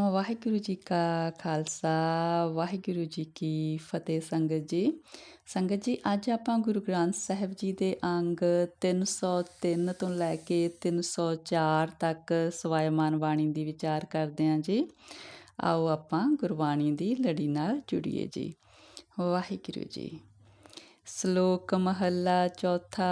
ਵਾਹਿਗੁਰੂ ਜੀ ਕਾ ਖਾਲਸਾ, ਵਾਹਿਗੁਰੂ ਜੀ ਕੀ ਫਤਿਹ ਸੰਗਤ ਜੀ। ਸੰਗਤ ਜੀ, ਅੱਜ ਆਪਾਂ ਗੁਰੂ ਗ੍ਰੰਥ ਸਾਹਿਬ ਜੀ ਦੇ ਅੰਗ 303 ਤੋਂ ਲੈ ਕੇ 304 ਤੱਕ ਸਵਾਇਮਾਨ ਬਾਣੀ ਦੀ ਵਿਚਾਰ ਕਰਦੇ ਹਾਂ ਜੀ। ਆਓ ਆਪਾਂ ਗੁਰਬਾਣੀ ਦੀ ਲੜੀ ਨਾਲ ਜੁੜੀਏ ਜੀ। ਵਾਹਿਗੁਰੂ ਜੀ। ਸ਼ਲੋਕ ਮਹੱਲਾ ਚੌਥਾ।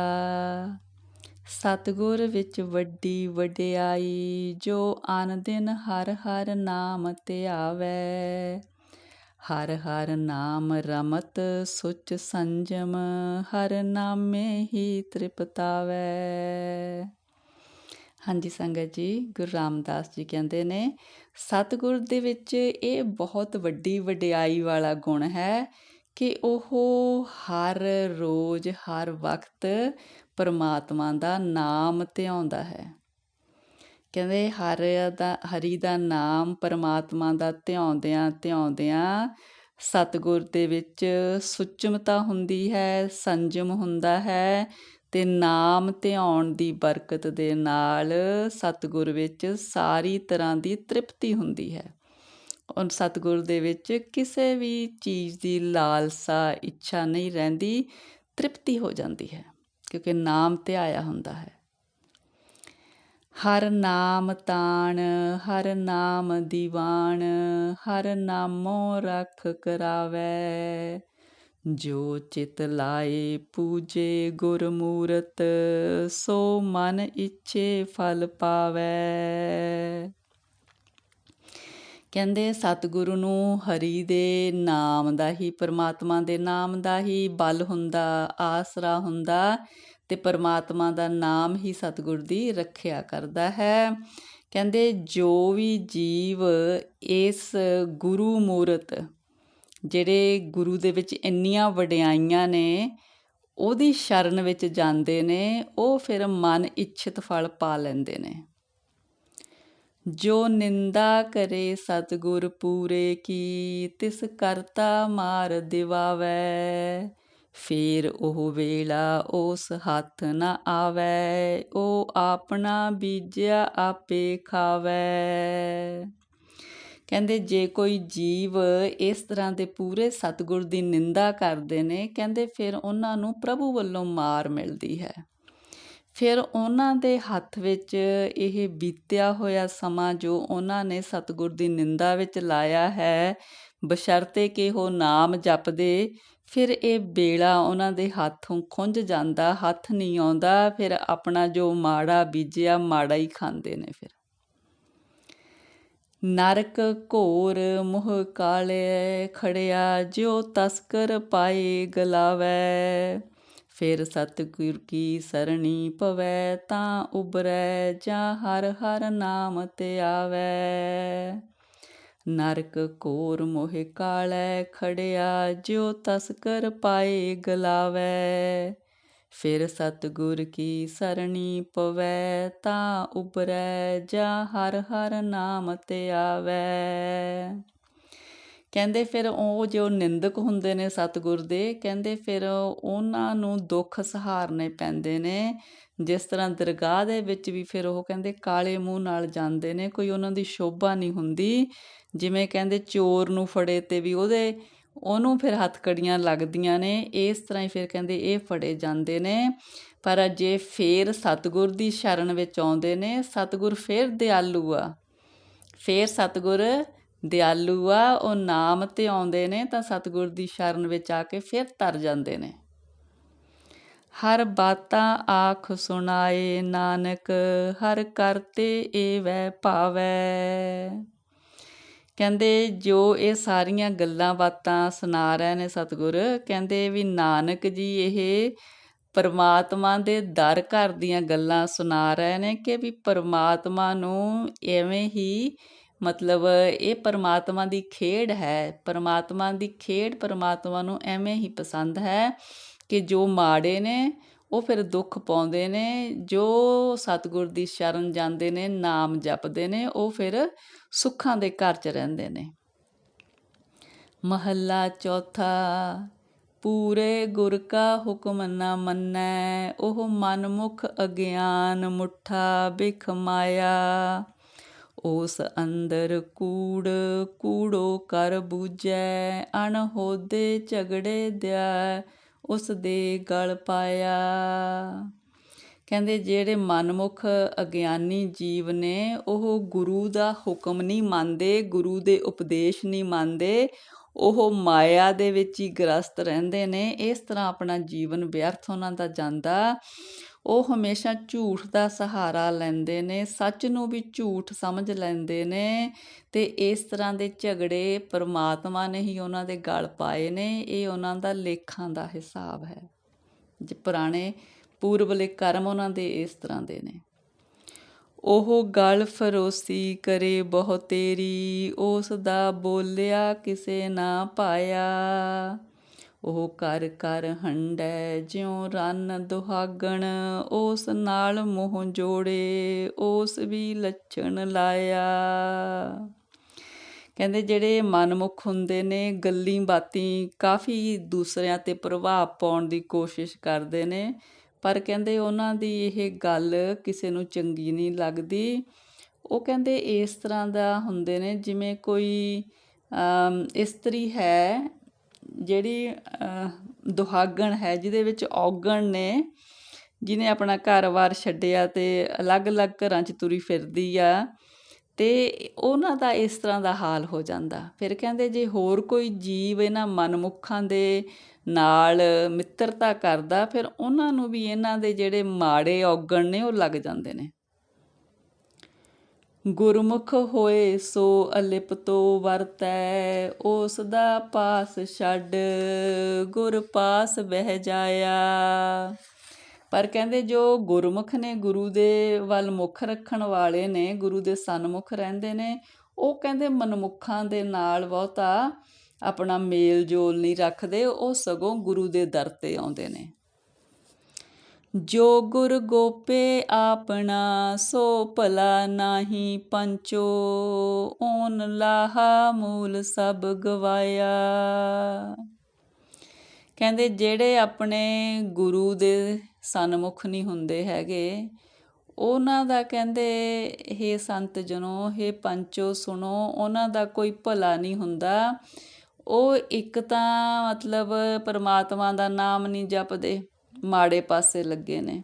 ਸਤਿਗੁਰ ਵਿੱਚ ਵੱਡੀ ਵਡਿਆਈ, ਜੋ ਅਨ ਦਿਨ ਹਰ ਹਰ ਨਾਮ ਧਿਆਵੇ ਹਰ ਹਰ ਨਾਮ ਰਮਤ ਸੁਚ ਸੰਜਮ, ਹਰ ਨਾਮੇ ਹੀ ਤ੍ਰਿਪਤਾਵੇ। ਹਾਂਜੀ ਸੰਗਤ ਜੀ, ਗੁਰੂ ਰਾਮਦਾਸ ਜੀ ਕਹਿੰਦੇ ਨੇ, ਸਤਿਗੁਰ ਦੇ ਵਿੱਚ ਇਹ ਬਹੁਤ ਵੱਡੀ ਵਡਿਆਈ ਵਾਲਾ ਗੁਣ ਹੈ ਕਿ ਉਹ ਹਰ ਰੋਜ਼, ਹਰ ਵਕਤ ਪਰਮਾਤਮਾ ਦਾ ਨਾਮ ਧਿਆਉਂਦਾ ਹੈ। ਕਹਿੰਦੇ ਹਰ ਦਾ, ਹਰੀ ਦਾ ਨਾਮ ਪਰਮਾਤਮਾ ਦਾ ਧਿਆਉਂਦਿਆਂ ਧਿਆਉਂਦਿਆਂ ਸਤਗੁਰ ਦੇ ਵਿੱਚ ਸੁਚਮਤਾ ਹੁੰਦੀ ਹੈ, ਸੰਜਮ ਹੁੰਦਾ ਹੈ ਤੇ ਨਾਮ ਧਿਆਉਣ ਦੀ ਬਰਕਤ ਦੇ ਨਾਲ ਸਤਗੁਰ ਵਿੱਚ ਸਾਰੀ ਤਰ੍ਹਾਂ ਦੀ ਤ੍ਰਿਪਤੀ ਹੁੰਦੀ ਹੈ। ਔਰ ਸਤਗੁਰ ਦੇ ਵਿੱਚ ਕਿਸੇ ਵੀ ਚੀਜ਼ ਦੀ ਲਾਲਸਾ, ਇੱਛਾ ਨਹੀਂ ਰਹਿੰਦੀ, ਤ੍ਰਿਪਤੀ ਹੋ ਜਾਂਦੀ ਹੈ। ਕਿਉਂਕਿ ਨਾਮ ਧਿਆਇਆ ਹੁੰਦਾ ਹੈ। ਹਰ ਨਾਮ ਤਾਣ, ਹਰ ਨਾਮ ਦੀਵਾਨ, ਹਰ ਨਾਮੋ ਰਖ ਕਰਾਵੇ। ਜੋ ਚਿਤ ਲਾਏ ਪੂਜੇ ਗੁਰਮੂਰਤ, ਸੋ ਮਨ ਇੱਛੇ ਫਲ ਪਾਵੇ। ਕਹਿੰਦੇ ਸਤਿਗੁਰੂ ਨੂੰ ਹਰੀ ਦੇ ਨਾਮ ਦਾ ਹੀ, ਪਰਮਾਤਮਾ ਦੇ ਨਾਮ ਦਾ ਹੀ ਬਲ ਹੁੰਦਾ, ਆਸਰਾ ਹੁੰਦਾ ਤੇ ਪਰਮਾਤਮਾ ਦਾ ਨਾਮ ਹੀ ਸਤਿਗੁਰ ਦੀ ਰੱਖਿਆ ਕਰਦਾ ਹੈ। ਕਹਿੰਦੇ ਜੋ ਵੀ ਜੀਵ ਇਸ ਗੁਰੂ ਮੂਰਤ, ਜਿਹੜੇ ਗੁਰੂ ਦੇ ਵਿੱਚ ਇੰਨੀਆਂ ਵਡਿਆਈਆਂ ਨੇ, ਉਹਦੀ ਸ਼ਰਨ ਵਿੱਚ ਜਾਂਦੇ ਨੇ, ਉਹ ਫਿਰ ਮਨ ਇੱਛਿਤ ਫਲ ਪਾ ਲੈਂਦੇ ਨੇ। ਜੋ ਨਿੰਦਾ ਕਰੇ ਸਤਗੁਰ ਪੂਰੇ ਕੀ ਤਿਸ ਕਰਤਾ ਮਾਰ ਦਿਵਾਵੇ। ਫੇਰ ਉਹ ਵੇਲਾ ਉਸ ਹੱਥ ਨਾ ਆਵੇ, ਉਹ ਆਪਣਾ ਬੀਜਿਆ ਆਪੇ ਖਾਵੇ। ਕਹਿੰਦੇ, ਜੇ ਕੋਈ ਜੀਵ ਇਸ ਤਰ੍ਹਾਂ ਦੇ ਪੂਰੇ ਸਤਗੁਰ ਦੀ ਨਿੰਦਾ ਕਰਦੇ ਨੇ, ਕਹਿੰਦੇ, ਫਿਰ ਉਹਨਾਂ ਨੂੰ ਪ੍ਰਭੂ ਵੱਲੋਂ ਮਾਰ ਮਿਲਦੀ ਹੈ। ਫਿਰ ਉਹਨਾਂ ਦੇ ਹੱਥ ਵਿੱਚ ਇਹ ਬੀਤਿਆ ਹੋਇਆ ਸਮਾਂ ਜੋ ਉਹਨਾਂ ਨੇ ਸਤਿਗੁਰ ਦੀ ਨਿੰਦਾ ਵਿੱਚ ਲਾਇਆ ਹੈ, ਬਸ਼ਰਤੇ ਕਿ ਉਹ ਨਾਮ ਜਪਦੇ, ਫਿਰ ਇਹ ਬੇੜਾ ਉਹਨਾਂ ਦੇ ਹੱਥੋਂ ਖੁੰਝ ਜਾਂਦਾ, ਹੱਥ ਨਹੀਂ ਆਉਂਦਾ, ਫਿਰ ਆਪਣਾ ਜੋ ਮਾੜਾ ਬੀਜਿਆ, ਮਾੜਾ ਹੀ ਖਾਂਦੇ ਨੇ ਫਿਰ। ਨਰਕ ਘੋਰ ਮੋਹ ਕਾਲੇ ਖੜਿਆ, ਜਿਉ ਤਸਕਰ ਪਾਏ ਗਲਾਵੇ। ਫਿਰ ਸਤਿਗੁਰ ਕੀ ਸਰਣੀ ਪਵੈ ਤਾਂ ਉਬਰੈ ਜਾਂ ਹਰ ਹਰ ਨਾਮ ਤੇ ਆਵੈ। ਨਰਕ ਕੋਰ ਮੋਹਿ ਕਾਲੈ ਖੜਿਆ, ਜਿਉ ਤਸਕਰ ਪਾਏ ਗਲਾਵੈ। ਫਿਰ ਸਤਗੁਰ ਕੀ ਸਰਣੀ ਪਵੈ ਤਾਂ ਉਬਰੈ ਜਾਂ ਹਰ ਹਰ ਨਾਮ ਤੇ ਆਵੈ। ਕਹਿੰਦੇ ਫਿਰ ਉਹ ਜੋ ਨਿੰਦਕ ਹੁੰਦੇ ਨੇ ਸਤਿਗੁਰ ਦੇ, ਕਹਿੰਦੇ ਫਿਰ ਉਹਨਾਂ ਨੂੰ ਦੁੱਖ ਸਹਾਰਨੇ ਪੈਂਦੇ ਨੇ। ਜਿਸ ਤਰ੍ਹਾਂ ਦਰਗਾਹ ਦੇ ਵਿੱਚ ਵੀ ਫਿਰ ਉਹ ਕਹਿੰਦੇ ਕਾਲੇ ਮੂੰਹ ਨਾਲ ਜਾਂਦੇ ਨੇ, ਕੋਈ ਉਹਨਾਂ ਦੀ ਸ਼ੋਭਾ ਨਹੀਂ ਹੁੰਦੀ। ਜਿਵੇਂ ਕਹਿੰਦੇ ਚੋਰ ਨੂੰ ਫੜੇ ਤੇ ਵੀ ਉਹਦੇ, ਉਹਨੂੰ ਫਿਰ ਹੱਥਕੜੀਆਂ ਲੱਗਦੀਆਂ ਨੇ, ਇਸ ਤਰ੍ਹਾਂ ਹੀ ਫਿਰ ਕਹਿੰਦੇ ਇਹ ਫੜੇ ਜਾਂਦੇ ਨੇ। ਪਰ ਜੇ ਫੇਰ ਸਤਗੁਰ ਦੀ ਸ਼ਰਨ ਵਿੱਚ ਆਉਂਦੇ ਨੇ। ਸਤਗੁਰ ਫੇਰ ਦਿਆਲੂ ਆ। ਫੇਰ ਸਤਗੁਰ ਦਿਆਲੂ ਆ, ਉਹ ਨਾਮ ਤੇ ਆਉਂਦੇ ਨੇ ਤਾਂ ਸਤਿਗੁਰ ਦੀ ਸ਼ਰਨ ਵਿੱਚ ਆ ਕੇ ਫਿਰ ਤਰ ਜਾਂਦੇ ਨੇ। ਹਰ ਬਾਤਾਂ ਆਖ ਸੁਣਾਏ ਨਾਨਕ, ਹਰ ਕਰਤੇ ਏਵੈ ਭਾਵੈ। ਕਹਿੰਦੇ ਜੋ ਇਹ ਸਾਰੀਆਂ ਗੱਲਾਂ ਬਾਤਾਂ ਸੁਣਾ ਰਹੇ ਨੇ ਸਤਿਗੁਰ, ਕਹਿੰਦੇ ਵੀ ਨਾਨਕ ਜੀ ਇਹ ਪਰਮਾਤਮਾ ਦੇ ਦਰ ਘਰ ਦੀਆਂ ਗੱਲਾਂ ਸੁਣਾ ਰਹੇ ਨੇ ਕਿ ਵੀ ਪਰਮਾਤਮਾ ਨੂੰ ਐਵੇਂ ਹੀ ਮਤਲਬ ਇਹ ਪਰਮਾਤਮਾ ਦੀ ਖੇਡ ਹੈ। ਪਰਮਾਤਮਾ ਦੀ ਖੇਡ ਪਰਮਾਤਮਾ ਨੂੰ ਐਵੇਂ ਹੀ ਪਸੰਦ ਹੈ ਕਿ ਜੋ ਮਾੜੇ ਨੇ, ਉਹ ਫਿਰ ਦੁੱਖ ਪਾਉਂਦੇ ਨੇ, ਜੋ ਸਤਿਗੁਰ ਦੀ ਸ਼ਰਨ ਜਾਂਦੇ ਨੇ, ਨਾਮ ਜਪਦੇ ਨੇ, ਉਹ ਫਿਰ ਸੁੱਖਾਂ ਦੇ ਘਰ 'ਚ ਰਹਿੰਦੇ ਨੇ। ਮਹੱਲਾ ਚੌਥਾ, ਪੂਰੇ ਗੁਰ ਕਾ ਹੁਕਮ ਨਾ ਮੰਨੈ, ਉਹ ਮਨਮੁਖ ਅਗਿਆਨ ਮੁੱਠਾ, ਬਿਖ ਮਾਇਆ। ਉਸ ਅੰਦਰ ਕੂੜ, ਕੂੜੋ ਕਰ ਬੂਝੈ, ਅਣਹੋਦੇ ਝਗੜੇ ਦਿਆ, ਉਸ ਦੇ ਗਲ ਪਾਇਆ। ਕਹਿੰਦੇ ਜਿਹੜੇ ਮਨਮੁਖ ਅਗਿਆਨੀ ਜੀਵ ਨੇ, ਉਹ ਗੁਰੂ ਦਾ ਹੁਕਮ ਨਹੀਂ ਮੰਨਦੇ, ਗੁਰੂ ਦੇ ਉਪਦੇਸ਼ ਨਹੀਂ ਮੰਨਦੇ, ਉਹ ਮਾਇਆ ਦੇ ਵਿੱਚ ਹੀ ਗ੍ਰਸਤ ਰਹਿੰਦੇ ਨੇ। ਇਸ ਤਰ੍ਹਾਂ ਆਪਣਾ ਜੀਵਨ ਵਿਅਰਥ ਉਹਨਾਂ ਦਾ ਜਾਂਦਾ। ਉਹ ਹਮੇਸ਼ਾ ਝੂਠ ਦਾ ਸਹਾਰਾ ਲੈਂਦੇ ਨੇ, ਸੱਚ ਨੂੰ ਵੀ ਝੂਠ ਸਮਝ ਲੈਂਦੇ ਨੇ ਤੇ ਇਸ ਤਰ੍ਹਾਂ ਦੇ ਝਗੜੇ ਪਰਮਾਤਮਾ ਨੇ ਹੀ ਉਹਨਾਂ ਦੇ ਗਲ ਪਾਏ ਨੇ, ਇਹ ਉਹਨਾਂ ਦਾ ਲੇਖਾਂ ਦਾ ਹਿਸਾਬ ਹੈ। ਜੇ ਪੁਰਾਣੇ ਪੂਰਬਲੇ ਕਰਮ ਉਹਨਾਂ ਦੇ ਇਸ ਤਰ੍ਹਾਂ ਦੇ ਨੇ। ਉਹ ਗਲ ਫਰੋਸੀ ਕਰੇ ਬਹੁ ਤੇਰੀ ਉਸ ਦਾ ਬੋਲਿਆ ਕਿਸੇ ਨਾ ਪਾਇਆ। ਉਹ ਕਰ ਕਰ ਹੰਡੈ, ਜਿਉ ਰਨ ਦੁਹਾਗਣ, ਉਸ ਨਾਲ ਮੋਹ ਜੋੜੇ, ਉਸ ਵੀ ਲੱਛਣ ਲਾਇਆ। ਕਹਿੰਦੇ ਜਿਹੜੇ ਮਨਮੁਖ ਹੁੰਦੇ ਨੇ, ਗੱਲੀ ਬਾਤੀ ਕਾਫੀ ਦੂਸਰਿਆਂ ਤੇ ਪ੍ਰਭਾਵ ਪਾਉਣ ਦੀ ਕੋਸ਼ਿਸ਼ ਕਰਦੇ ਨੇ। ਪਰ ਕਹਿੰਦੇ ਉਹਨਾਂ ਦੀ ਇਹ ਗੱਲ ਕਿਸੇ ਨੂੰ ਚੰਗੀ ਨਹੀਂ ਲੱਗਦੀ। ਉਹ ਕਹਿੰਦੇ ਇਸ ਤਰ੍ਹਾਂ ਦਾ ਹੁੰਦੇ ਨੇ, ਜਿਵੇਂ ਕੋਈ ਇਸਤਰੀ ਹੈ ਜਿਹੜੀ ਦੁਹਾਗਣ ਹੈ, ਜਿਹਦੇ ਵਿੱਚ ਔਗਣ ਨੇ, ਜਿਹਨੇ ਆਪਣਾ ਘਰ-ਬਾਰ ਛੱਡਿਆ ਤੇ ਅਲੱਗ-ਅਲੱਗ ਘਰਾਂ 'ਚ ਤੁਰੀ ਫਿਰਦੀ ਆ, ਤੇ ਉਹਨਾਂ ਦਾ ਇਸ ਤਰ੍ਹਾਂ ਦਾ ਹਾਲ ਹੋ ਜਾਂਦਾ। ਫਿਰ ਕਹਿੰਦੇ, ਜੇ ਹੋਰ ਕੋਈ ਜੀਵ ਇਹਨਾਂ ਮਨਮੁੱਖਾਂ ਦੇ ਨਾਲ ਮਿੱਤਰਤਾ ਕਰਦਾ, ਫਿਰ ਉਹਨਾਂ ਨੂੰ ਵੀ ਇਹਨਾਂ ਦੇ ਜਿਹੜੇ ਮਾੜੇ ਔਗਣ ਨੇ, ਉਹ ਲੱਗ ਜਾਂਦੇ ਨੇ। ਗੁਰਮੁਖ ਹੋਏ ਸੋ ਅਲਿਪ ਅਲਿਪਤੋ ਵਰਤੈ ਉਸ ਦਾ ਪਾਸ ਛੱਡ ਗੁਰ ਪਾਸ ਬਹਿ ਜਾਇਆ। ਪਰ ਕਹਿੰਦੇ ਜੋ ਗੁਰਮੁਖ ਨੇ ਗੁਰੂ ਦੇ ਵੱਲ ਮੁਖ ਰੱਖਣ ਵਾਲੇ ਨੇ, ਗੁਰੂ ਦੇ ਸਨਮੁਖ ਰਹਿੰਦੇ ਨੇ, ਉਹ ਕਹਿੰਦੇ ਮਨਮੁਖਾਂ ਦੇ ਨਾਲ ਬਹੁਤਾ ਆਪਣਾ ਮੇਲ ਜੋਲ ਨਹੀਂ ਰੱਖਦੇ, ਉਹ ਸਗੋਂ ਗੁਰੂ ਦੇ ਦਰ ਤੇ ਆਉਂਦੇ ਨੇ। ਜੋ ਗੁਰ ਗੋਪੇ ਆਪਣਾ, ਸੋ ਭਲਾ ਨਾਹੀ ਪੰਚੋ। ਓਨ ਲਾਹਾ ਮੂਲ ਸਭ ਗਵਾਇਆ। ਕਹਿੰਦੇ ਜਿਹੜੇ ਆਪਣੇ ਗੁਰੂ ਦੇ ਸਨਮੁਖ ਨਹੀਂ ਹੁੰਦੇ ਹੈਗੇ, ਉਹਨਾਂ ਦਾ ਕਹਿੰਦੇ ਇਹ ਸੰਤ ਜਨੋ ਇਹ ਪੰਚੋ ਸੁਣੋ, ਉਹਨਾਂ ਦਾ ਕੋਈ ਭਲਾ ਨਹੀਂ ਹੁੰਦਾ। ਉਹ ਇੱਕ ਤਾਂ ਮਤਲਬ ਪਰਮਾਤਮਾ ਦਾ ਨਾਮ ਨਹੀਂ ਜਪਦੇ। ਮਾੜੇ ਪਾਸੇ ਲੱਗੇ ਨੇ।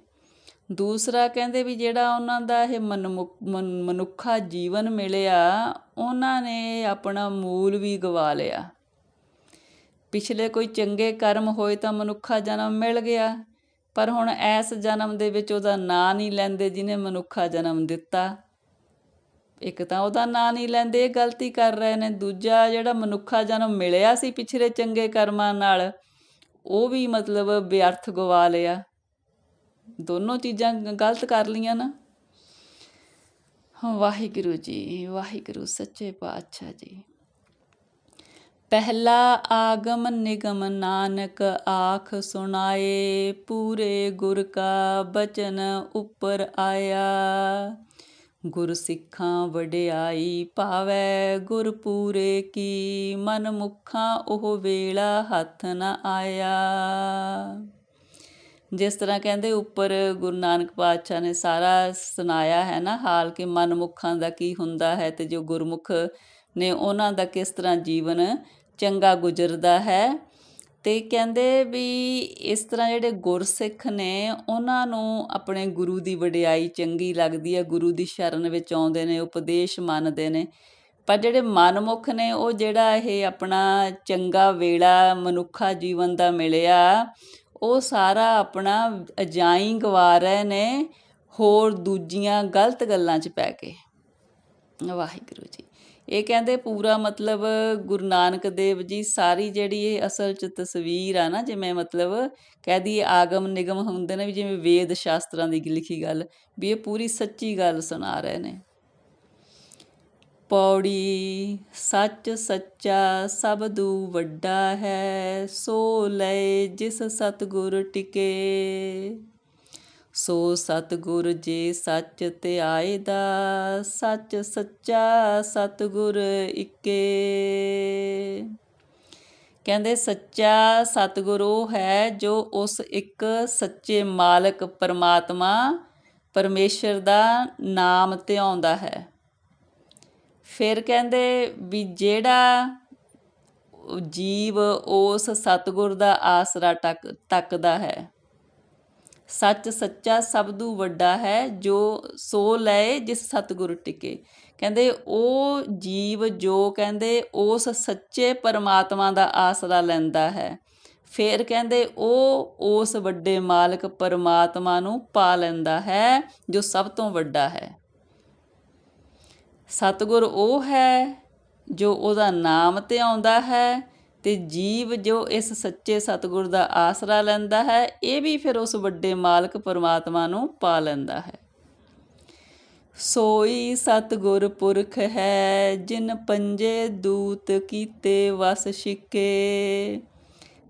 ਦੂਸਰਾ ਕਹਿੰਦੇ ਵੀ ਜਿਹੜਾ ਉਹਨਾਂ ਦਾ ਇਹ ਮਨੁੱਖਾ ਜੀਵਨ ਮਿਲਿਆ, ਉਹਨਾਂ ਨੇ ਆਪਣਾ ਮੂਲ ਵੀ ਗਵਾ ਲਿਆ। ਪਿਛਲੇ ਕੋਈ ਚੰਗੇ ਕਰਮ ਹੋਏ ਤਾਂ ਮਨੁੱਖਾ ਜਨਮ ਮਿਲ ਗਿਆ, ਪਰ ਹੁਣ ਐਸ ਜਨਮ ਦੇ ਵਿੱਚ ਉਹਦਾ ਨਾਂ ਨਹੀਂ ਲੈਂਦੇ ਜਿਹਨੇ ਮਨੁੱਖਾ ਜਨਮ ਦਿੱਤਾ। ਇੱਕ ਤਾਂ ਉਹਦਾ ਨਾਂ ਨਹੀਂ ਲੈਂਦੇ, ਇਹ ਗਲਤੀ ਕਰ ਰਹੇ ਨੇ। ਦੂਜਾ ਜਿਹੜਾ ਮਨੁੱਖਾ ਜਨਮ ਮਿਲਿਆ ਸੀ ਪਿਛਲੇ ਚੰਗੇ ਕਰਮਾਂ ਨਾਲ ਉਹ ਵੀ ਮਤਲਬ ਵਿਅਰਥ ਗਵਾ ਲਿਆ ਦੋਨੋਂ ਚੀਜ਼ਾਂ ਗਲਤ ਕਰ ਲਈਆਂ ਨਾ। ਵਾਹਿਗੁਰੂ ਜੀ, ਵਾਹਿਗੁਰੂ, ਸੱਚੇ ਪਾਤਸ਼ਾਹ ਜੀ। ਪਹਿਲਾ ਆਗਮ ਨਿਗਮ ਨਾਨਕ ਆਖ ਸੁਣਾਏ, ਪੂਰੇ ਗੁਰ ਕਾ ਬਚਨ ਉੱਪਰ ਆਇਆ। ਗੁਰ ਸਿੱਖਾਂ ਵਡਿਆਈ ਭਾਵੈ ਗੁਰ ਪੂਰੇ ਕੀ, ਮਨ ਮੁਖਾਂ ਉਹ ਵੇਲਾ ਹੱਥ ਨਾ ਆਇਆ। ਜਿਸ ਤਰ੍ਹਾਂ ਕਹਿੰਦੇ, ਉੱਪਰ ਗੁਰੂ ਨਾਨਕ ਪਾਤਸ਼ਾਹ ਨੇ ਸਾਰਾ ਸੁਣਾਇਆ ਹੈ ਨਾ, ਹਾਲ ਕਿ ਮਨਮੁਖਾਂ ਦਾ ਕੀ ਹੁੰਦਾ ਹੈ ਤੇ ਜੋ ਗੁਰਮੁਖ ਨੇ ਉਹਨਾਂ ਦਾ ਕਿਸ ਤਰ੍ਹਾਂ ਜੀਵਨ ਚੰਗਾ ਗੁਜ਼ਰਦਾ ਹੈ ਅਤੇ ਕਹਿੰਦੇ ਵੀ ਇਸ ਤਰ੍ਹਾਂ ਜਿਹੜੇ ਗੁਰਸਿੱਖ ਨੇ, ਉਹਨਾਂ ਨੂੰ ਆਪਣੇ ਗੁਰੂ ਦੀ ਵਡਿਆਈ ਚੰਗੀ ਲੱਗਦੀ ਹੈ ਗੁਰੂ ਦੀ ਸ਼ਰਨ ਵਿੱਚ ਆਉਂਦੇ ਨੇ, ਉਪਦੇਸ਼ ਮੰਨਦੇ ਨੇ। ਪਰ ਜਿਹੜੇ ਮਨਮੁਖ ਨੇ, ਉਹ ਜਿਹੜਾ ਇਹ ਆਪਣਾ ਚੰਗਾ ਵੇਲਾ ਮਨੁੱਖਾ ਜੀਵਨ ਦਾ ਮਿਲਿਆ, ਉਹ ਸਾਰਾ ਆਪਣਾ ਅਜਾਈ ਗਵਾ ਰਹੇ ਨੇ, ਹੋਰ ਦੂਜੀਆਂ ਗਲਤ ਗੱਲਾਂ 'ਚ ਪੈ ਕੇ। ਵਾਹਿਗੁਰੂ ਜੀ। ਇਹ ਕਹਿੰਦੇ ਪੂਰਾ ਮਤਲਬ ਗੁਰੂ ਨਾਨਕ ਦੇਵ ਜੀ ਸਾਰੀ ਜਿਹੜੀ ਇਹ ਅਸਲ 'ਚ ਤਸਵੀਰ ਆ ਨਾ, ਜਿਵੇਂ ਮਤਲਬ ਕਹਿ ਦਈਏ ਆਗਮ ਨਿਗਮ ਹੁੰਦੇ ਨੇ ਵੀ ਜਿਵੇਂ ਵੇਦ ਸ਼ਾਸਤਰਾਂ ਦੀ ਲਿਖੀ ਗੱਲ, ਵੀ ਇਹ ਪੂਰੀ ਸੱਚੀ ਗੱਲ ਸੁਣਾ ਰਹੇ ਨੇ। ਪੌੜੀ ਸੱਚ ਸੱਚਾ ਸਭ ਦੂ ਵੱਡਾ ਹੈ, ਸੋ ਲੈ ਜਿਸ ਸਤਗੁਰ ਟਿਕੇ। ਸੋ ਸਤਗੁਰ ਜੇ ਸੱਚ ਧਿਆਏ ਦਾ ਸੱਚ ਸੱਚਾ ਸਤਗੁਰ ਇੱਕੇ। ਕਹਿੰਦੇ, ਸੱਚਾ ਸਤਗੁਰ ਉਹ ਹੈ ਜੋ ਉਸ ਇੱਕ ਸੱਚੇ ਮਾਲਕ ਪਰਮਾਤਮਾ ਪਰਮੇਸ਼ਰ ਦਾ ਨਾਮ ਧਿਆਉਂਦਾ ਹੈ। ਫਿਰ ਕਹਿੰਦੇ ਵੀ ਜਿਹੜਾ ਜੀਵ ਉਸ ਸਤਗੁਰ ਦਾ ਆਸਰਾ ਟੱਕ ਤੱਕਦਾ ਹੈ ਸੱਚ ਸੱਚਾ ਸਬਦੂ ਵੱਡਾ ਹੈ, ਜੋ ਸੋ ਲਏ ਜਿਸ ਸਤਗੁਰ ਟਿਕੇ। ਕਹਿੰਦੇ ਉਹ ਜੀਵ ਜੋ ਕਹਿੰਦੇ ਉਸ ਸੱਚੇ ਪਰਮਾਤਮਾ ਦਾ ਆਸਰਾ ਲੈਂਦਾ ਹੈ। ਫਿਰ ਕਹਿੰਦੇ ਉਹ ਉਸ ਵੱਡੇ ਮਾਲਕ ਪਰਮਾਤਮਾ ਨੂੰ ਪਾ ਲੈਂਦਾ ਹੈ, ਜੋ ਸਭ ਤੋਂ ਵੱਡਾ ਹੈ। ਸਤਗੁਰ ਉਹ ਹੈ, ਜੋ ਉਹਦਾ ਨਾਮ ਤੇ ਆਉਂਦਾ ਹੈ ਤੇ ਜੀਵ ਜੋ ਇਸ ਸੱਚੇ ਸਤਿਗੁਰ ਦਾ ਆਸਰਾ ਲੈਂਦਾ ਹੈ, ਇਹ ਵੀ ਫਿਰ ਉਸ ਵੱਡੇ ਮਾਲਕ ਪਰਮਾਤਮਾ ਨੂੰ ਪਾ ਲੈਂਦਾ ਹੈ। ਸੋਈ ਸਤਗੁਰ ਪੁਰਖ ਹੈ, ਜਿਨ ਪੰਜੇ ਦੂਤ ਕੀਤੇ ਵਸ ਛਿਕੇ।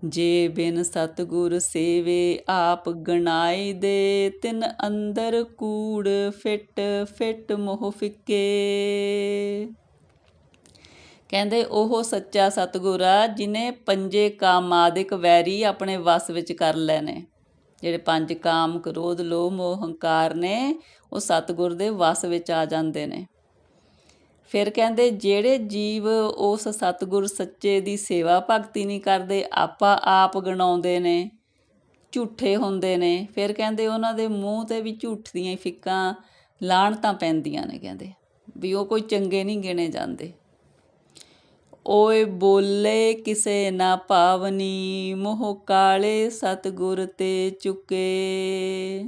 ਜੇ ਬਿਨ ਸਤਗੁਰ ਸੇਵੇ ਆਪ ਗਣਾਈ ਦੇ, ਤਿਨ ਅੰਦਰ ਕੂੜ ਫਿੱਟ ਫਿੱਟ ਮੋਹ ਫਿੱਕੇ। ਕਹਿੰਦੇ ਉਹ ਸੱਚਾ ਸਤਗੁਰ ਆ, ਜਿਨੇ ਪੰਜੇ ਕਾਮਾਦਿਕ ਵੈਰੀ ਆਪਣੇ ਵਸ ਵਿੱਚ ਕਰ ਲਏ ਜਿਹੜੇ ਪੰਜ ਕਾਮ, ਕ੍ਰੋਧ, ਲੋਭ, ਮੋਹ, ਹੰਕਾਰ ਨੇ, ਉਹ ਸਤਗੁਰ ਦੇ ਵਸ ਵਿੱਚ ਆ ਜਾਂਦੇ ਨੇ। ਫਿਰ ਕਹਿੰਦੇ, ਜਿਹੜੇ ਜੀਵ ਉਸ ਸਤਗੁਰ ਸੱਚੇ ਦੀ ਸੇਵਾ ਭਗਤੀ ਨਹੀਂ ਕਰਦੇ, ਆਪਾ ਆਪ ਗਣਾਉਂਦੇ ਨੇ, ਝੂਠੇ ਹੁੰਦੇ ਨੇ। ਫਿਰ ਕਹਿੰਦੇ, ਉਹਨਾਂ ਦੇ ਮੂੰਹ ਤੇ ਵੀ ਝੂਠ ਦੀਆਂ ਫਿੱਕਾਂ ਲਾਣਤਾਂ ਪੈਂਦੀਆਂ ਨੇ, ਕਹਿੰਦੇ। ਵੀ ਉਹ ਕੋਈ ਚੰਗੇ ਨਹੀਂ ਗਿਣੇ ਜਾਂਦੇ। ਓਏ ਬੋਲੇ ਕਿਸੇ ਨਾ ਪਾਵਨੀ, ਮੋਹ ਕਾਲੇ ਸਤਗੁਰ ਤੇ ਚੁਕੇ।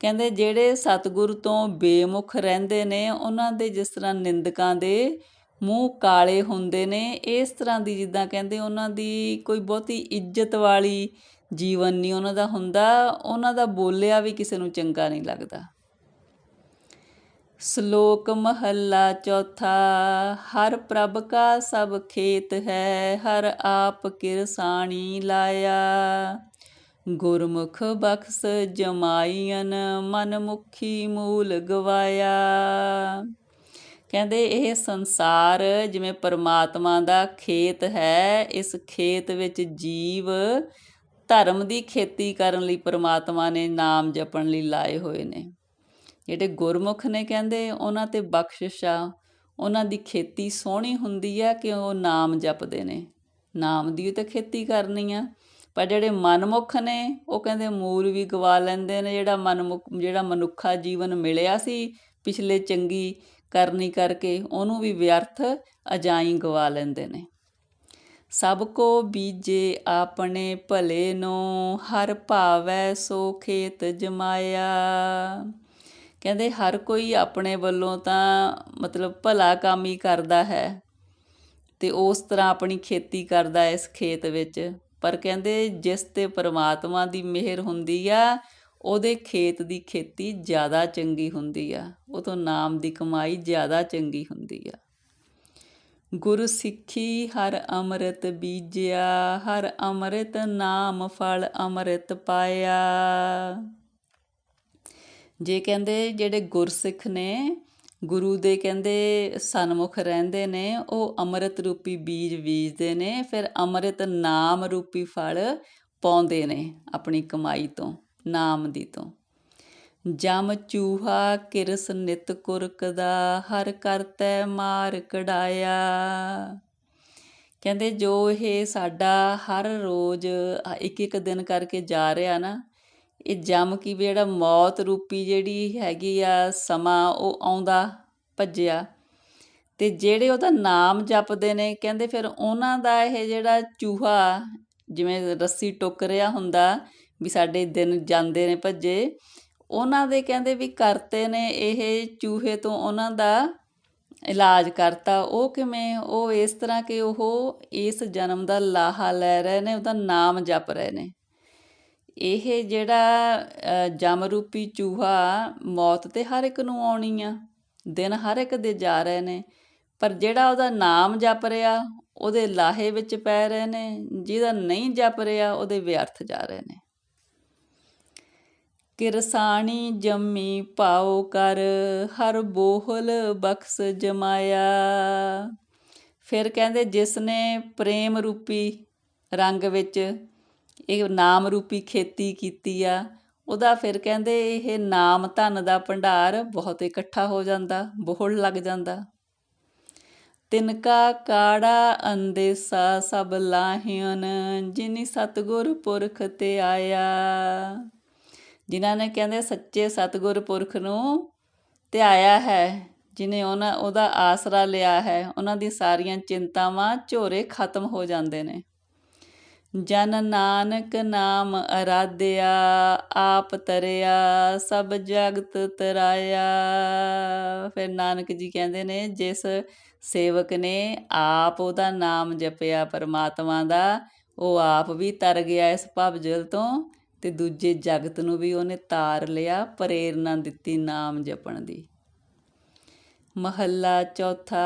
ਕਹਿੰਦੇ ਜਿਹੜੇ ਸਤਗੁਰ ਤੋਂ ਬੇਮੁਖ ਰਹਿੰਦੇ ਨੇ, ਉਹਨਾਂ ਦੇ ਜਿਸ ਤਰ੍ਹਾਂ ਨਿੰਦਕਾਂ ਦੇ ਮੂੰਹ ਕਾਲੇ ਹੁੰਦੇ ਨੇ, ਇਸ ਤਰ੍ਹਾਂ ਦੀ ਜਿੱਦਾਂ ਕਹਿੰਦੇ ਉਹਨਾਂ ਦੀ ਕੋਈ ਬਹੁਤੀ ਇੱਜ਼ਤ ਵਾਲੀ ਜੀਵਨ ਨਹੀਂ ਉਹਨਾਂ ਦਾ ਹੁੰਦਾ, ਉਹਨਾਂ ਦਾ ਬੋਲਿਆ ਵੀ ਕਿਸੇ ਨੂੰ ਚੰਗਾ ਨਹੀਂ ਲੱਗਦਾ। ਸ਼ਲੋਕ ਮਹੱਲਾ ਚੌਥਾ, ਹਰ ਪ੍ਰਭ ਕਾ ਸਭ ਖੇਤ ਹੈ, ਹਰ ਆਪ ਕਿਰਸਾਣੀ ਲਾਇਆ। ਗੁਰਮੁਖ ਬਖਸ ਜਮਾਈਨ ਮਨਮੁਖੀ ਮੂਲ ਗਵਾਇਆ। ਕਹਿੰਦੇ ਇਹ ਸੰਸਾਰ ਜਿਵੇਂ ਪਰਮਾਤਮਾ ਦਾ ਖੇਤ ਹੈ, ਇਸ ਖੇਤ ਵਿੱਚ ਜੀਵ ਧਰਮ ਦੀ ਖੇਤੀ ਕਰਨ ਲਈ ਪਰਮਾਤਮਾ ਨੇ ਨਾਮ ਜਪਣ ਲਈ ਲਾਏ ਹੋਏ ਨੇ। ਜਿਹੜੇ ਗੁਰਮੁਖ ਨੇ ਕਹਿੰਦੇ, ਉਹਨਾਂ ਤੇ ਬਖਸ਼ਿਸ਼ ਆ ਉਹਨਾਂ ਦੀ ਖੇਤੀ ਸੋਹਣੀ ਹੁੰਦੀ ਆ ਕਿ ਉਹ ਨਾਮ ਜਪਦੇ ਨੇ। ਨਾਮ ਦੀ ਤਾਂ ਖੇਤੀ ਕਰਨੀ ਆ, ਪਰ ਜਿਹੜੇ ਮਨਮੁਖ ਨੇ, ਉਹ ਕਹਿੰਦੇ ਮੂਲ ਵੀ ਗਵਾ ਲੈਂਦੇ ਨੇ, ਜਿਹੜਾ ਮਨਮੁਖ, ਜਿਹੜਾ ਮਨੁੱਖਾ ਜੀਵਨ ਮਿਲਿਆ ਸੀ ਪਿਛਲੇ ਚੰਗੀ ਕਰਨੀ ਕਰਕੇ, ਉਹਨੂੰ ਵੀ ਵਿਅਰਥ ਅਜਾਈ ਗਵਾ ਲੈਂਦੇ ਨੇ। ਸਭ ਕੋ ਬੀਜੇ ਆਪਣੇ ਭਲੇ ਨੂੰ, ਹਰ ਭਾਵੈ ਸੋ ਖੇਤ ਜਮਾਇਆ। ਕਹਿੰਦੇ ਹਰ ਕੋਈ ਆਪਣੇ ਵੱਲੋਂ ਤਾਂ ਮਤਲਬ ਭਲਾ ਕੰਮ ਹੀ ਕਰਦਾ ਹੈ ਤੇ ਉਸ ਤਰ੍ਹਾਂ ਆਪਣੀ ਖੇਤੀ ਕਰਦਾ ਇਸ ਖੇਤ ਵਿੱਚ। ਪਰ ਕਹਿੰਦੇ ਜਿਸ ਤੇ ਪਰਮਾਤਮਾ ਦੀ ਮਿਹਰ ਹੁੰਦੀ ਆ, ਉਹਦੇ ਖੇਤ ਦੀ ਖੇਤੀ ਜ਼ਿਆਦਾ ਚੰਗੀ ਹੁੰਦੀ ਆ। ਉਹ ਤੋਂ ਨਾਮ ਦੀ ਕਮਾਈ ਜ਼ਿਆਦਾ ਚੰਗੀ ਹੁੰਦੀ ਆ। ਗੁਰੂ ਸਿੱਖੀ ਹਰ ਅੰਮ੍ਰਿਤ ਬੀਜਿਆ, ਹਰ ਅੰਮ੍ਰਿਤ ਨਾਮ ਫਲ ਅੰਮ੍ਰਿਤ ਪਾਇਆ। ਜੇ ਕਹਿੰਦੇ ਜਿਹੜੇ ਗੁਰਸਿੱਖ ਨੇ, ਗੁਰੂ ਦੇ ਕਹਿੰਦੇ ਸਨਮੁਖ ਰਹਿੰਦੇ ਨੇ, ਉਹ ਅੰਮ੍ਰਿਤ ਰੂਪੀ ਬੀਜ ਬੀਜਦੇ ਨੇ, ਫਿਰ ਅੰਮ੍ਰਿਤ ਨਾਮ ਰੂਪੀ ਫਲ ਪਾਉਂਦੇ ਨੇ ਆਪਣੀ ਕਮਾਈ ਤੋਂ, ਨਾਮ ਦੀ ਤੋਂ। ਜਮ ਚੂਹਾ ਕਿਰਸ ਨਿਤ ਕੁਰਕਦਾ ਹਰ ਕਰਤੈ ਮਾਰ ਕਢਾਇਆ। ਕਹਿੰਦੇ ਜੋ ਇਹ ਸਾਡਾ ਹਰ ਰੋਜ਼ ਇੱਕ ਇੱਕ ਦਿਨ ਕਰਕੇ ਜਾ ਰਿਹਾ ਨਾ ਇਹ ਜਮ ਕੀ ਵੀ ਜਿਹੜਾ ਮੌਤ ਰੂਪੀ ਜਿਹੜੀ ਹੈਗੀ ਆ ਸਮਾਂ ਉਹ ਆਉਂਦਾ, ਭੱਜਿਆ। ਤੇ ਜਿਹੜੇ ਉਹਦਾ ਨਾਮ ਜਪਦੇ ਨੇ, ਕਹਿੰਦੇ ਫਿਰ ਉਹਨਾਂ ਦਾ ਇਹ ਜਿਹੜਾ ਚੂਹਾ, ਜਿਵੇਂ ਰੱਸੀ ਟੁੱਕ ਰਿਹਾ ਹੁੰਦਾ ਵੀ ਸਾਡੇ ਦਿਨ ਜਾਂਦੇ ਨੇ ਭੱਜੇ, ਉਹਨਾਂ ਦੇ ਕਹਿੰਦੇ ਵੀ ਕਰਤੇ ਨੇ ਇਹ ਚੂਹੇ ਤੋਂ ਉਹਨਾਂ ਦਾ ਇਲਾਜ ਕਰਤਾ। ਉਹ ਕਿਵੇਂ? ਉਹ ਇਸ ਤਰ੍ਹਾਂ ਕਿ ਉਹ ਇਸ ਜਨਮ ਦਾ ਲਾਹਾ ਲੈ ਰਹੇ ਨੇ, ਉਹਦਾ ਨਾਮ ਜਪ ਰਹੇ ਨੇ। ਇਹ ਜਿਹੜਾ ਜਮ ਰੂਪੀ ਚੂਹਾ ਮੌਤ ਤੇ ਹਰ ਇੱਕ ਨੂੰ ਆਉਣੀ ਆ, ਦਿਨ ਹਰ ਇੱਕ ਦੇ ਜਾ ਰਹੇ ਨੇ, ਪਰ ਜਿਹੜਾ ਉਹਦਾ ਨਾਮ ਜਪ ਰਿਹਾ, ਉਹਦੇ ਲਾਹੇ ਵਿੱਚ ਪੈ ਰਹੇ ਨੇ, ਜਿਹਦਾ ਨਹੀਂ ਜਪ ਰਿਹਾ, ਉਹਦੇ ਵਿਅਰਥ ਜਾ ਰਹੇ ਨੇ। ਕਿਰਸਾਣੀ ਜੰਮੀ ਪਾਉ ਕਰ, ਹਰ ਬੋਹਲ ਬਖਸ ਜਮਾਇਆ। ਫਿਰ ਕਹਿੰਦੇ, ਜਿਸ ਨੇ ਪ੍ਰੇਮ ਰੂਪੀ ਰੰਗ ਵਿੱਚ ਇਹ ਨਾਮ ਰੂਪੀ ਖੇਤੀ ਕੀਤੀ ਆ, ਉਹਦਾ ਫਿਰ ਕਹਿੰਦੇ ਇਹ ਨਾਮ ਧਨ ਦਾ ਭੰਡਾਰ ਬਹੁਤ ਇਕੱਠਾ ਹੋ ਜਾਂਦਾ, ਬੋਹੜ ਲੱਗ ਜਾਂਦਾ। ਤਿਨਕਾ ਕਾੜਾ ਅੰਦੇਸਾ ਸਭ ਲਾਹਿਆਨ ਜਿਨੀ ਸਤਗੁਰ ਪੁਰਖ ਤੇ ਆਇਆ। ਜਿਨ੍ਹਾਂ ਨੇ ਕਹਿੰਦੇ ਸੱਚੇ ਸਤਗੁਰ ਪੁਰਖ ਨੂੰ ਧਿਆਇਆ ਹੈ, ਜਿਨੇ ਉਹਨਾਂ, ਉਹਦਾ ਆਸਰਾ ਲਿਆ ਹੈ, ਉਹਨਾਂ ਦੀ ਸਾਰੀਆਂ ਚਿੰਤਾਵਾਂ ਝੋਰੇ ਖਤਮ ਹੋ ਜਾਂਦੇ ਨੇ। ਜਨ ਨਾਨਕ ਨਾਮ ਅਰਾਧਿਆ, ਆਪ ਤਰਿਆ, ਸਭ ਜਗਤ ਤਰਾਇਆ। ਫਿਰ ਨਾਨਕ ਜੀ ਕਹਿੰਦੇ ਨੇ, ਜਿਸ ਸੇਵਕ ਨੇ ਆਪ ਉਹਦਾ ਨਾਮ ਜਪਿਆ ਪਰਮਾਤਮਾ ਦਾ, ਉਹ ਆਪ ਵੀ ਤਰ ਗਿਆ ਇਸ ਭਵਜਲ ਤੋਂ ਤੇ ਦੂਜੇ ਜਗਤ ਨੂੰ ਵੀ ਉਹਨੇ ਤਾਰ ਲਿਆ ਪ੍ਰੇਰਣਾ ਦਿੱਤੀ ਨਾਮ ਜਪਣ ਦੀ। ਮਹੱਲਾ ਚੌਥਾ।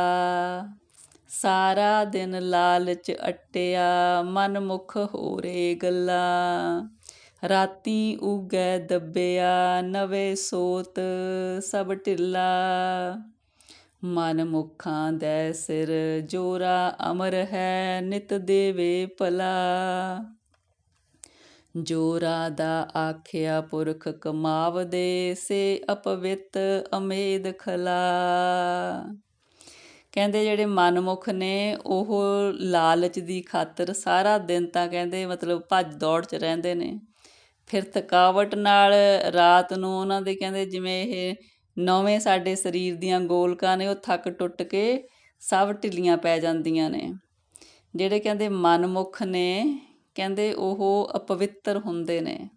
ਸਾਰਾ ਦਿਨ ਲਾਲਚ ਅਟਿਆ ਮਨ ਮੁਖ ਹੋਰੇ ਗੱਲਾਂ। ਰਾਤੀ ਉਗੈ ਦੱਬਿਆ, ਨਵੇਂ ਸੋਤ ਸਭ ਢਿੱਲਾ। ਮਨ ਮੁਖਾਂ ਦੇ ਸਿਰ ਜੋਰਾ ਅਮਰ ਹੈ, ਨਿਤ ਦੇਵੇ ਭਲਾ। ਜੋਰਾ ਦਾ ਆਖਿਆ ਪੁਰਖ ਕਮਾਵਦੇ, ਸੇ ਅਪਵਿੱਤ ਅਮੇਦ ਖਲਾ। ਕਹਿੰਦੇ ਜਿਹੜੇ ਮਨਮੁਖ ਨੇ, ਉਹ ਲਾਲਚ ਦੀ ਖਾਤਰ ਸਾਰਾ ਦਿਨ ਤਾਂ ਕਹਿੰਦੇ ਮਤਲਬ ਭੱਜ ਦੌੜ 'ਚ ਰਹਿੰਦੇ ਨੇ। ਫਿਰ ਥਕਾਵਟ ਨਾਲ ਰਾਤ ਨੂੰ ਉਹਨਾਂ ਦੇ ਕਹਿੰਦੇ ਜਿਵੇਂ ਇਹ ਨੌਵੇਂ ਸਾਡੇ ਸਰੀਰ ਦੀਆਂ ਗੋਲਕਾਂ ਨੇ, ਉਹ ਥੱਕ ਟੁੱਟ ਕੇ ਸਭ ਢਿੱਲੀਆਂ ਪੈ ਜਾਂਦੀਆਂ ਨੇ। ਜਿਹੜੇ ਕਹਿੰਦੇ ਮਨਮੁਖ ਨੇ, ਕਹਿੰਦੇ ਉਹ ਅਪਵਿੱਤਰ ਹੁੰਦੇ ਨੇ।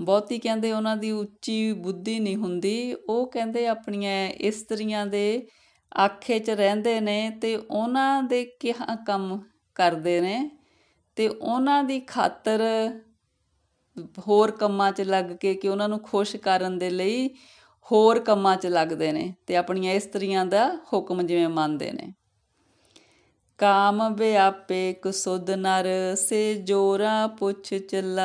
ਬਹੁਤੀ ਕਹਿੰਦੇ ਉਹਨਾਂ ਦੀ ਉੱਚੀ ਬੁੱਧੀ ਨਹੀਂ ਹੁੰਦੀ, ਉਹ ਕਹਿੰਦੇ ਆਪਣੀਆਂ ਇਸਤਰੀਆਂ ਦੇ ਆਖੇ 'ਚ ਰਹਿੰਦੇ ਨੇ ਤੇ ਉਹਨਾਂ ਦੇ ਕਿਹਾ ਕੰਮ ਕਰਦੇ ਨੇ ਤੇ ਉਹਨਾਂ ਦੀ ਖਾਤਰ ਹੋਰ ਕੰਮਾਂ 'ਚ ਲੱਗ ਕੇ ਕਿ ਉਹਨਾਂ ਨੂੰ ਖੁਸ਼ ਕਰਨ ਦੇ ਲਈ ਹੋਰ ਕੰਮਾਂ 'ਚ ਲੱਗਦੇ ਨੇ ਤੇ ਆਪਣੀਆਂ ਇਸਤਰੀਆਂ ਦਾ ਹੁਕਮ ਜਿਵੇਂ ਮੰਨਦੇ ਨੇ। ਕਾਮ ਵਿਆਪੇ ਕੁਸੁਦ ਨਰ, ਸੇ ਜੋਰਾ ਪੁੱਛ ਚੱਲਾ।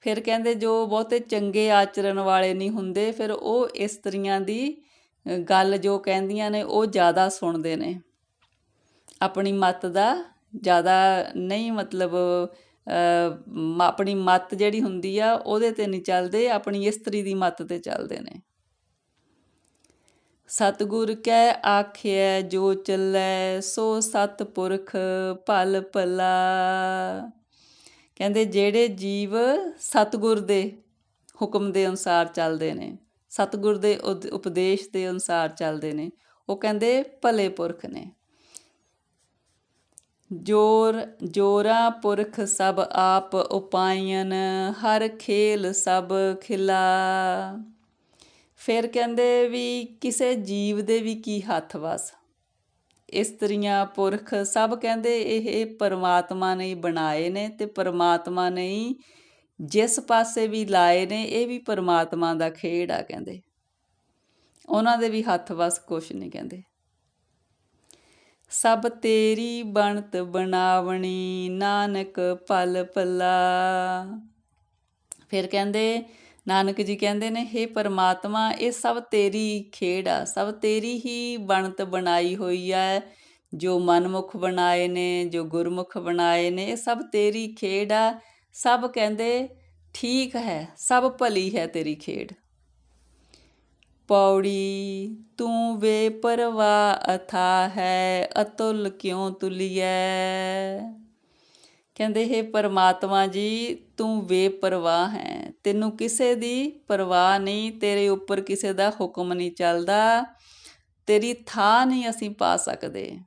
ਫਿਰ ਕਹਿੰਦੇ ਜੋ ਬਹੁਤੇ ਚੰਗੇ ਆਚਰਣ ਵਾਲੇ ਨਹੀਂ ਹੁੰਦੇ, ਫਿਰ ਉਹ ਇਸਤਰੀਆਂ ਦੀ ਗੱਲ ਜੋ ਕਹਿੰਦੀਆਂ ਨੇ, ਉਹ ਜ਼ਿਆਦਾ ਸੁਣਦੇ ਨੇ। ਆਪਣੀ ਮੱਤ ਦਾ ਜ਼ਿਆਦਾ ਨਹੀਂ ਮਤਲਬ ਆਪਣੀ ਮੱਤ ਜਿਹੜੀ ਹੁੰਦੀ ਆ, ਉਹਦੇ ਤੇ ਨਹੀਂ ਚੱਲਦੇ, ਆਪਣੀ ਇਸਤਰੀ ਦੀ ਮੱਤ ਤੇ ਚੱਲਦੇ ਨੇ। ਸਤਗੁਰ ਕੈ ਆਖਿਆ ਜੋ ਚੱਲੈ ਸੋ ਸਤ ਪੁਰਖ ਭਲ ਭਲਾ। ਕਹਿੰਦੇ ਜਿਹੜੇ ਜੀਵ ਸਤਗੁਰ ਦੇ ਹੁਕਮ ਦੇ ਅਨੁਸਾਰ ਚੱਲਦੇ ਨੇ। ਸਤਗੁਰ ਦੇ ਉਪਦੇਸ਼ ਦੇ ਅਨੁਸਾਰ ਚੱਲਦੇ ਨੇ। ਉਹ ਕਹਿੰਦੇ ਭਲੇ ਪੁਰਖ ਨੇ। ਜੋਰ, ਜੋਰਾ ਪੁਰਖ ਸਭ ਆਪ ਉਪਾਇਨ ਹਰ ਖੇਲ ਸਭ ਖਿਲਾ। ਫਿਰ ਕਹਿੰਦੇ ਵੀ ਕਿਸੇ ਜੀਵ ਦੇ ਵੀ ਕੀ ਹੱਥ ਵਸ? ਇਸਤਰੀਆਂ ਪੁਰਖ ਸਭ ਕਹਿੰਦੇ ਇਹ ਪਰਮਾਤਮਾ ਨੇ ਬਣਾਏ ਨੇ ਤੇ ਪਰਮਾਤਮਾ ਨੇ ਜਿਸ ਪਾਸੇ ਵੀ ਲਾਏ ਨੇ, ਇਹ ਵੀ ਪਰਮਾਤਮਾ ਦਾ ਖੇਡ ਆ ਕਹਿੰਦੇ। ਉਹਨਾਂ ਦੇ ਵੀ ਹੱਥ ਵਸ ਕੁਛ ਨਹੀਂ ਕਹਿੰਦੇ। ਸਭ ਤੇਰੀ ਬਣਤ ਬਣਾਵਣੀ, ਨਾਨਕ ਪਲ ਪੱਲਾ। ਫਿਰ ਕਹਿੰਦੇ, ਨਾਨਕ ਜੀ ਕਹਿੰਦੇ ਨੇ हे ਪਰਮਾਤਮਾ, ਇਹ ਸਭ ਤੇਰੀ ਖੇਡ ਆ, ਸਭ ਤੇਰੀ ਹੀ ਬਣਤ ਬਣਾਈ ਹੋਈ ਹੈ ਜੋ ਮਨਮੁਖ ਬਣਾਏ ਨੇ, ਜੋ ਗੁਰਮੁਖ ਬਣਾਏ ਨੇ, ਇਹ ਸਭ ਤੇਰੀ ਖੇਡ ਆ। ਸਭ ਕਹਿੰਦੇ, ਠੀਕ ਹੈ, ਸਭ ਭਲੀ ਹੈ ਤੇਰੀ ਖੇਡ। ਪੌੜੀ, ਤੂੰ ਬੇਪਰਵਾਹ ਅਥਾ ਹੈ, ਅਤੁਲ ਕਿਉ ਤੁਲੀਐ? ਕਹਿੰਦੇ, ਹੈ ਪਰਮਾਤਮਾ ਜੀ, ਤੂੰ ਬੇਪਰਵਾਹ ਹੈ। ਤੈਨੂੰ ਕਿਸੇ ਦੀ ਪਰਵਾਹ ਨਹੀਂ, ਤੇਰੇ ਉੱਪਰ ਕਿਸੇ ਦਾ ਹੁਕਮ ਨਹੀਂ ਚੱਲਦਾ। ਤੇਰੀ ਥਾਂ ਨਹੀਂ ਅਸੀਂ ਪਾ ਸਕਦੇ।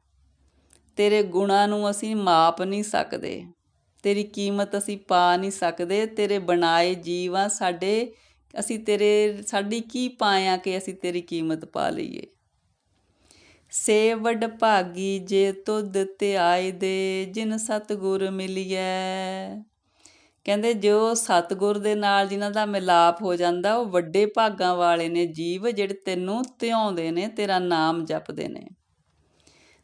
ਤੇਰੇ ਗੁਣਾਂ ਨੂੰ ਅਸੀਂ ਮਾਪ ਨਹੀਂ ਸਕਦੇ। ਤੇਰੀ ਕੀਮਤ ਅਸੀਂ ਪਾ ਨਹੀਂ ਸਕਦੇ, ਤੇਰੇ ਬਣਾਏ ਜੀਵ ਆ ਸਾਡੇ, ਅਸੀਂ ਤੇਰੇ, ਸਾਡੀ ਕੀ ਪਾਇਆ ਕਿ ਅਸੀਂ ਤੇਰੀ ਕੀਮਤ ਪਾ ਲਈਏ? ਸੇ ਵਡ ਭਾਗੀ ਜੇ ਤੁਧ ਧਿਆਏ ਦੇ, ਜਿਨ ਸਤਗੁਰ ਮਿਲਿਐ। ਕਹਿੰਦੇ ਜੋ ਸਤਗੁਰ ਦੇ ਨਾਲ ਜਿਨ੍ਹਾਂ ਦਾ ਮਿਲਾਪ ਹੋ ਜਾਂਦਾ, ਉਹ ਵੱਡੇ ਭਾਗਾਂ ਵਾਲੇ ਨੇ, ਜੀਵ ਜਿਹੜੇ ਤੈਨੂੰ ਧਿਆਉਂਦੇ ਨੇ, ਤੇਰਾ ਨਾਮ ਜਪਦੇ ਨੇ।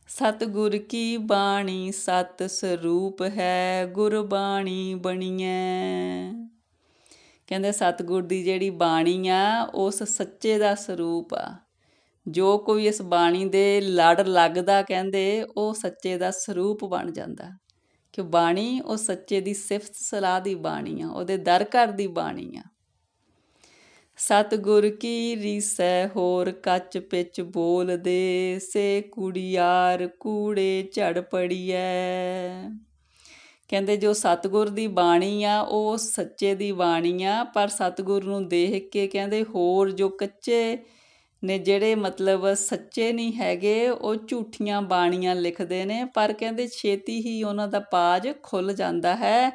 ਸਤਿਗੁਰ ਕੀ ਬਾਣੀ ਸਤ ਸਰੂਪ ਹੈ ਗੁਰਬਾਣੀ ਬਣੀਐ। ਕਹਿੰਦੇ ਸਤਿਗੁਰ ਦੀ ਜਿਹੜੀ ਬਾਣੀ ਆ, ਉਸ ਸੱਚੇ ਦਾ ਸਰੂਪ ਆ। ਜੋ ਕੋਈ ਇਸ ਬਾਣੀ ਦੇ ਲੜ ਲੱਗਦਾ ਕਹਿੰਦੇ, ਉਹ ਸੱਚੇ ਦਾ ਸਰੂਪ ਬਣ ਜਾਂਦਾ। ਕਿ ਬਾਣੀ ਉਹ ਸੱਚੇ ਦੀ ਸਿਫਤ ਸਲਾਹ ਦੀ ਬਾਣੀ ਆ, ਉਹਦੇ ਦਰ ਘਰ ਦੀ ਬਾਣੀ ਆ। ਸਤਿਗੁਰ ਕੀ ਰੀਸੈ, ਹੋਰ ਕੱਚ ਪਿੱਚ ਬੋਲਦੇ, ਸੇ ਕੁੜੀਆਰ ਕੂੜੇ ਝੜ ਪੜੀਐ। ਕਹਿੰਦੇ ਜੋ ਸਤਿਗੁਰ ਦੀ ਬਾਣੀ ਆ, ਉਹ ਸੱਚੇ ਦੀ ਬਾਣੀ ਆ, ਪਰ ਸਤਿਗੁਰ ਨੂੰ ਦੇਖ ਕੇ ਕਹਿੰਦੇ ਹੋਰ ਜੋ ਕੱਚੇ ਨੇ ਜਿਹੜੇ ਮਤਲਬ ਸੱਚੇ ਨਹੀਂ ਹੈਗੇ, ਉਹ ਝੂਠੀਆਂ ਬਾਣੀਆਂ ਲਿਖਦੇ ਨੇ, ਪਰ ਕਹਿੰਦੇ ਛੇਤੀ ਹੀ ਉਹਨਾਂ ਦਾ ਪਾਜ ਖੁੱਲ ਜਾਂਦਾ ਹੈ।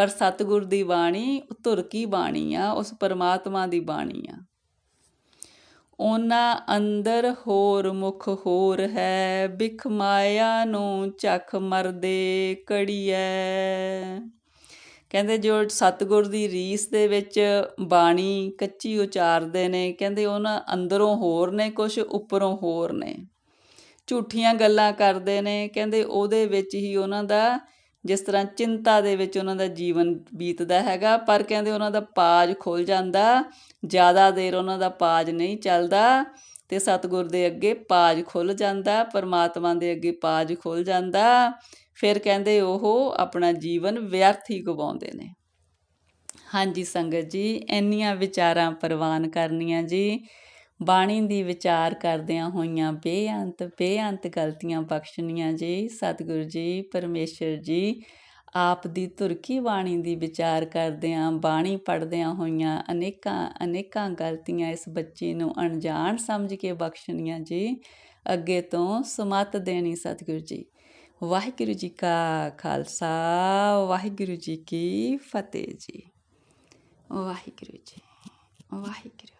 ਪਰ ਸਤਿਗੁਰ ਦੀ ਬਾਣੀ, ਧੁਰ ਕੀ ਬਾਣੀ ਆ? ਉਸ ਪਰਮਾਤਮਾ ਦੀ ਬਾਣੀ ਆ। ਉਹਨਾਂ ਅੰਦਰ ਹੋਰ ਮੁਖ ਹੋਰ ਹੈ ਬਿਖ ਮਾਇਆ ਨੂੰ ਚੱਖ ਮਰਦੇ ਕੜੀਐ। ਕਹਿੰਦੇ ਜੋ ਸਤਿਗੁਰ ਦੀ ਰੀਸ ਦੇ ਵਿੱਚ ਬਾਣੀ ਕੱਚੀ ਉਚਾਰਦੇ ਨੇ, ਕਹਿੰਦੇ ਉਹਨਾਂ ਅੰਦਰੋਂ ਹੋਰ ਨੇ ਕੁਝ ਉੱਪਰੋਂ ਹੋਰ ਨੇ। ਝੂਠੀਆਂ ਗੱਲਾਂ ਕਰਦੇ ਨੇ, ਕਹਿੰਦੇ ਉਹਦੇ ਵਿੱਚ ਹੀ ਉਹਨਾਂ ਦਾ ਜਿਸ ਤਰ੍ਹਾਂ ਚਿੰਤਾ ਦੇ ਵਿੱਚ ਉਹਨਾਂ ਦਾ ਜੀਵਨ ਬੀਤਦਾ ਹੈਗਾ, ਪਰ ਕਹਿੰਦੇ ਉਹਨਾਂ ਦਾ ਪਾਜ ਖੁੱਲ ਜਾਂਦਾ, ਜ਼ਿਆਦਾ ਦੇਰ ਉਹਨਾਂ ਦਾ ਪਾਜ ਨਹੀਂ ਚੱਲਦਾ ਤੇ ਸਤਿਗੁਰ ਦੇ ਅੱਗੇ ਪਾਜ ਖੁੱਲ ਜਾਂਦਾ, ਪਰਮਾਤਮਾ ਦੇ ਅੱਗੇ ਪਾਜ ਖੁੱਲ ਜਾਂਦਾ, ਫਿਰ ਕਹਿੰਦੇ ਉਹ ਆਪਣਾ ਜੀਵਨ ਵਿਅਰਥ ਹੀ ਗਵਾਉਂਦੇ ਨੇ। ਹਾਂਜੀ ਸੰਗਤ ਜੀ, ਇੰਨੀਆਂ ਵਿਚਾਰਾਂ ਪ੍ਰਵਾਨ ਕਰਨੀਆਂ ਜੀ। ਬਾਣੀ ਦੀ ਵਿਚਾਰ ਕਰਦਿਆਂ ਹੋਈਆਂ ਬੇਅੰਤ ਬੇਅੰਤ ਗਲਤੀਆਂ ਬਖਸ਼ਣੀਆਂ ਜੀ, ਸਤਿਗੁਰੂ ਜੀ, ਪਰਮੇਸ਼ਰ ਜੀ। ਆਪ ਦੀ ਤੁਰਕੀ ਬਾਣੀ ਦੀ ਵਿਚਾਰ ਕਰਦਿਆਂ, ਬਾਣੀ ਪੜਦਿਆਂ ਹੋਈਆਂ ਅਨੇਕਾਂ ਅਨੇਕਾਂ ਗਲਤੀਆਂ ਇਸ ਬੱਚੀ ਨੂੰ ਅਣਜਾਣ ਸਮਝ ਕੇ ਬਖਸ਼ਣੀਆਂ ਜੀ। ਅੱਗੇ ਤੋਂ ਸਮਤ ਦੇਣੀ ਸਤਿਗੁਰੂ ਜੀ। ਵਾਹਿਗੁਰੂ ਜੀ ਕਾ ਖਾਲਸਾ, ਵਾਹਿਗੁਰੂ ਜੀ ਕੀ ਫਤਿਹ ਜੀ। ਵਾਹਿਗੁਰੂ ਜੀ, ਵਾਹਿਗੁਰੂ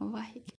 ਵਾਹਿਗੁਰੂ।